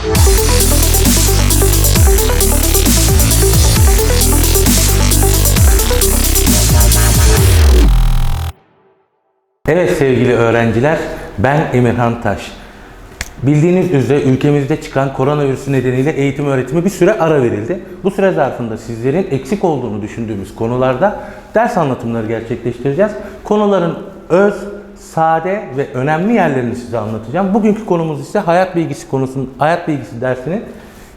Evet sevgili öğrenciler, ben Emirhan Taş. Bildiğiniz üzere ülkemizde çıkan koronavirüsü nedeniyle eğitim öğretimi bir süre ara verildi. Bu süre zarfında sizlerin eksik olduğunu düşündüğümüz konularda ders anlatımları gerçekleştireceğiz. Konuların öz, sade ve önemli yerlerini size anlatacağım. Bugünkü konumuz ise hayat bilgisi konusunun, hayat bilgisi dersinin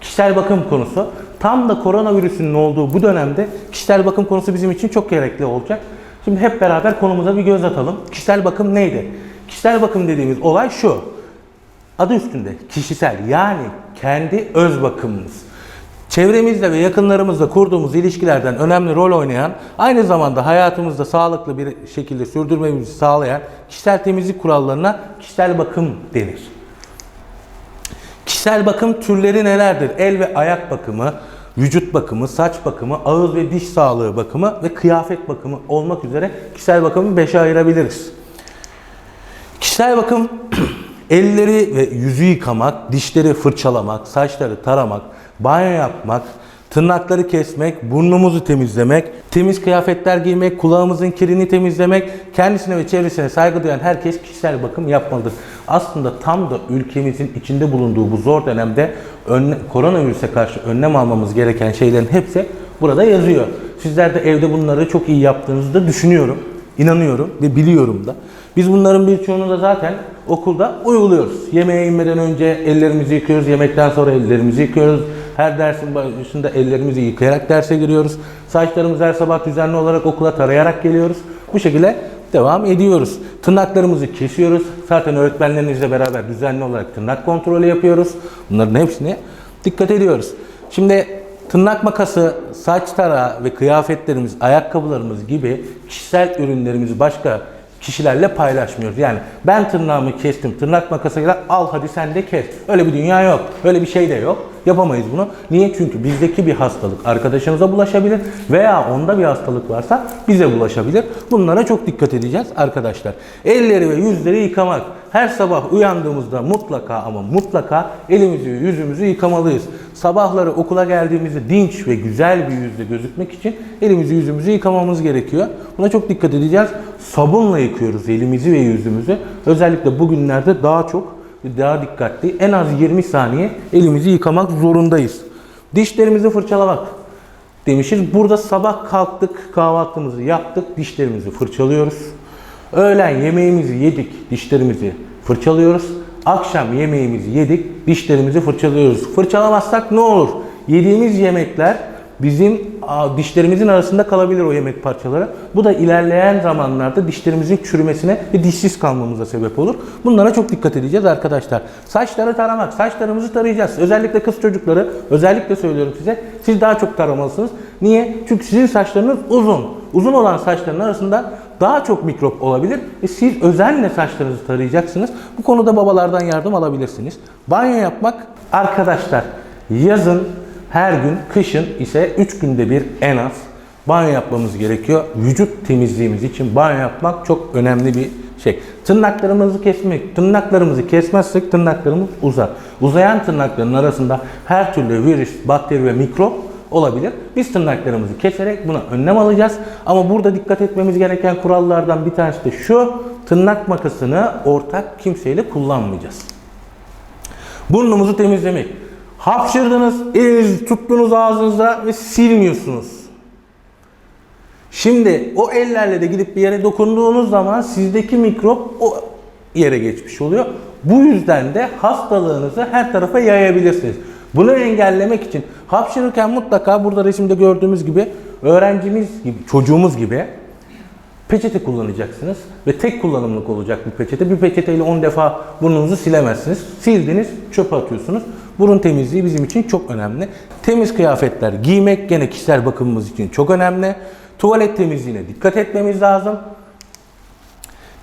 kişisel bakım konusu. Tam da koronavirüsünün olduğu bu dönemde kişisel bakım konusu bizim için çok gerekli olacak. Şimdi hep beraber konumuza bir göz atalım. Kişisel bakım neydi? Kişisel bakım dediğimiz olay şu. Adı üstünde kişisel yani kendi öz bakımımız. Çevremizle ve yakınlarımızla kurduğumuz ilişkilerden önemli rol oynayan, aynı zamanda hayatımızda sağlıklı bir şekilde sürdürmemizi sağlayan kişisel temizlik kurallarına kişisel bakım denir. Kişisel bakım türleri nelerdir? El ve ayak bakımı, vücut bakımı, saç bakımı, ağız ve diş sağlığı bakımı ve kıyafet bakımı olmak üzere kişisel bakımı beşe ayırabiliriz. Kişisel bakım elleri ve yüzü yıkamak, dişleri fırçalamak, saçları taramak, banyo yapmak, tırnakları kesmek, burnumuzu temizlemek, temiz kıyafetler giymek, kulağımızın kirini temizlemek, kendisine ve çevresine saygı duyan herkes kişisel bakım yapmalıdır. Aslında tam da ülkemizin içinde bulunduğu bu zor dönemde önle, koronavirüse karşı önlem almamız gereken şeylerin hepsi burada yazıyor. Sizler de evde bunları çok iyi yaptığınızı da düşünüyorum, inanıyorum ve biliyorum da. Biz bunların birçoğunu da zaten okulda uyguluyoruz. Yemeğe inmeden önce ellerimizi yıkıyoruz, yemekten sonra ellerimizi yıkıyoruz. Her dersin başında ellerimizi yıkayarak derse giriyoruz. Saçlarımızı her sabah düzenli olarak okula tarayarak geliyoruz. Bu şekilde devam ediyoruz. Tırnaklarımızı kesiyoruz. Zaten öğretmenlerimizle beraber düzenli olarak tırnak kontrolü yapıyoruz. Bunların hepsine dikkat ediyoruz. Şimdi tırnak makası, saç tarağı ve kıyafetlerimiz, ayakkabılarımız gibi kişisel ürünlerimizi başka kişilerle paylaşmıyoruz. Yani ben tırnağımı kestim, tırnak makasıyla al hadi sen de kes. Öyle bir dünya yok. Öyle bir şey de yok. Yapamayız bunu. Niye? Çünkü bizdeki bir hastalık arkadaşımıza bulaşabilir veya onda bir hastalık varsa bize bulaşabilir. Bunlara çok dikkat edeceğiz arkadaşlar. Elleri ve yüzleri yıkamak. Her sabah uyandığımızda mutlaka ama mutlaka elimizi ve yüzümüzü yıkamalıyız. Sabahları okula geldiğimizde dinç ve güzel bir yüzle gözükmek için elimizi yüzümüzü yıkamamız gerekiyor. Buna çok dikkat edeceğiz. Sabunla yıkıyoruz elimizi ve yüzümüzü. Özellikle bugünlerde daha çok daha dikkatli en az 20 saniye elimizi yıkamak zorundayız. Dişlerimizi fırçalamak demişiz. Burada sabah kalktık, kahvaltımızı yaptık, dişlerimizi fırçalıyoruz. Öğlen yemeğimizi yedik, dişlerimizi fırçalıyoruz. Akşam yemeğimizi yedik, dişlerimizi fırçalıyoruz. Fırçalamazsak ne olur? Yediğimiz yemekler bizim dişlerimizin arasında kalabilir o yemek parçaları. Bu da ilerleyen zamanlarda dişlerimizin çürümesine ve dişsiz kalmamıza sebep olur. Bunlara çok dikkat edeceğiz arkadaşlar. Saçları taramak, saçlarımızı tarayacağız. Özellikle kız çocukları, özellikle söylüyorum size, siz daha çok taramalısınız. Niye? Çünkü sizin saçlarınız uzun. Uzun olan saçların arasında daha çok mikrop olabilir. E siz özenle saçlarınızı tarayacaksınız. Bu konuda babalardan yardım alabilirsiniz. Banyo yapmak arkadaşlar yazın her gün, kışın ise 3 günde bir en az banyo yapmamız gerekiyor. Vücut temizliğimiz için banyo yapmak çok önemli bir şey. Tırnaklarımızı kesmek, tırnaklarımızı kesmezsek tırnaklarımız uzar. Uzayan tırnakların arasında her türlü virüs, bakteri ve mikrop olabilir. Biz tırnaklarımızı keserek buna önlem alacağız. Ama burada dikkat etmemiz gereken kurallardan bir tanesi de şu. Tırnak makasını ortak kimseyle kullanmayacağız. Burnumuzu temizlemek. Hapşırdınız, elinizi tuttunuz ağzınıza ve silmiyorsunuz. Şimdi o ellerle de gidip bir yere dokunduğunuz zaman sizdeki mikrop o yere geçmiş oluyor. Bu yüzden de hastalığınızı her tarafa yayabilirsiniz. Bunu engellemek için hapşırırken mutlaka burada resimde gördüğümüz gibi öğrencimiz gibi, çocuğumuz gibi peçete kullanacaksınız ve tek kullanımlık olacak bir peçete. Bir peçeteyle 10 defa burnunuzu silemezsiniz. Sildiniz, çöpe atıyorsunuz. Burun temizliği bizim için çok önemli. Temiz kıyafetler giymek gene kişisel bakımımız için çok önemli. Tuvalet temizliğine dikkat etmemiz lazım.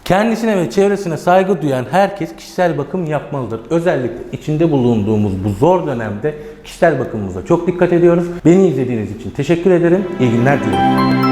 Kendisine ve çevresine saygı duyan herkes kişisel bakım yapmalıdır. Özellikle içinde bulunduğumuz bu zor dönemde kişisel bakımımıza çok dikkat ediyoruz. Beni izlediğiniz için teşekkür ederim. İyi günler diliyorum.